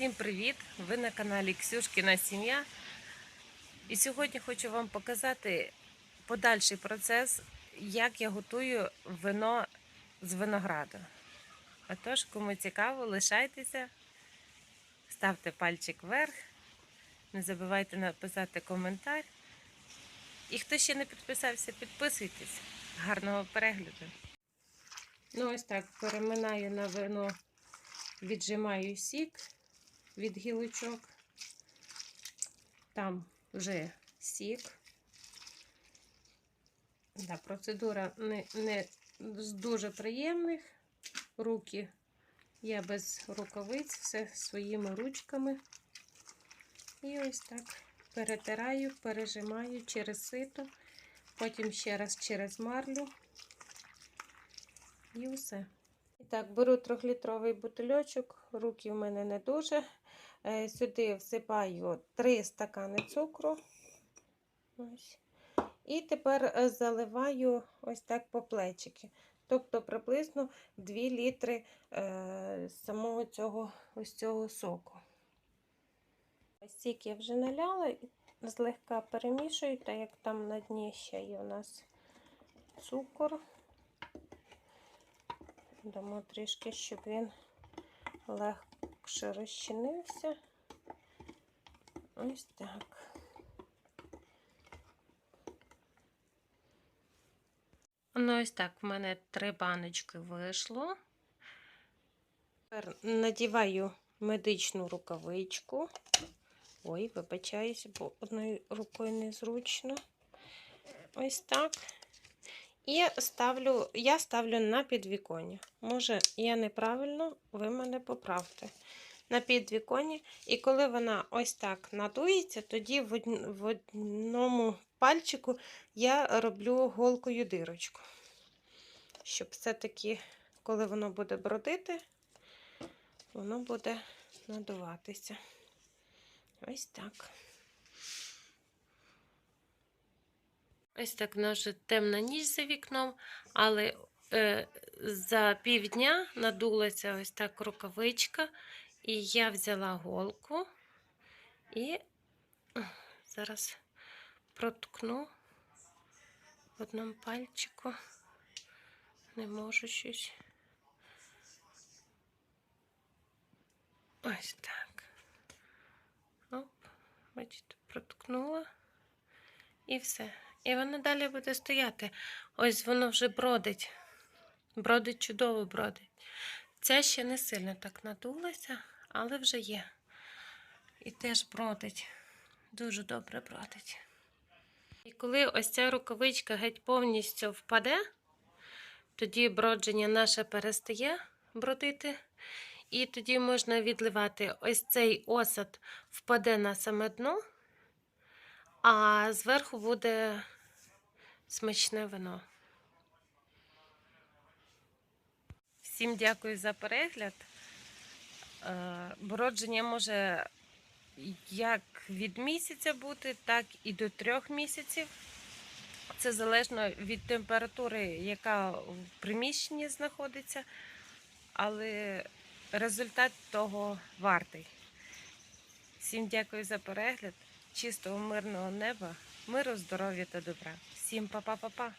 Всім привіт! Ви на каналі Ксюшкіна Сім'я. І сьогодні хочу вам показати подальший процес, як я готую вино з винограду. Отож, кому цікаво, лишайтеся, ставте пальчик вверх, не забувайте написати коментар. І хто ще не підписався, підписуйтесь. Гарного перегляду. Ну, ось так переминаю на вино, віджимаю сік від гілочок. Там вже сік. Да, процедура не, не з дуже приємних. Руки я без рукавиць, все своїми ручками. І ось так перетираю, пережимаю через сито, потім ще раз через марлю. І все. І так, беру трьохлітровий бутильочок, руки в мене не дуже. Е, Сюди всипаю 3 стакани цукру. І тепер е, заливаю ось так по плечики. Тобто приблизно 2 літри е, самого цього ось цього соку. Ось сік я вже наляла, злегка перемішую, так як там на дні ще є у нас цукор. Дамо трішки, щоб він легше розчинився. Ось так. Ну, ось так, в мене три баночки вийшло. Тепер надіваю медичну рукавичку. Ой, вибачаюсь, бо одною рукою незручно. Ось так. І ставлю, я ставлю на підвіконня. Може, я неправильно, ви мене поправте. На підвіконня. І коли вона ось так надується, тоді в одному пальчику я роблю голкою дирочку. Щоб все-таки, коли воно буде бродити, воно буде надуватися. Ось так. Ось так в нас вже темна ніч за вікном, але е, за півдня надулася ось так рукавичка, і я взяла голку і зараз проткну в одному пальчику. Не можу щось. Ось так. Оп, бачите, проткнула і все. І воно далі буде стояти. Ось воно вже бродить. Бродить чудово бродить. Ця ще не сильно так надулася, але вже є. І теж бродить. Дуже добре бродить. І коли ось ця рукавичка геть повністю впаде, тоді бродження наше перестає бродити. І тоді можна відливати ось цей осад впаде на саме дно а зверху буде смачне вино. Всім дякую за перегляд. Е, Бородження може як від місяця бути, так і до трьох місяців. Це залежно від температури, яка в приміщенні знаходиться, але результат того вартий. Всім дякую за перегляд чистого мирного неба, миру, здоров'я та добра. Всім па-па-па-па!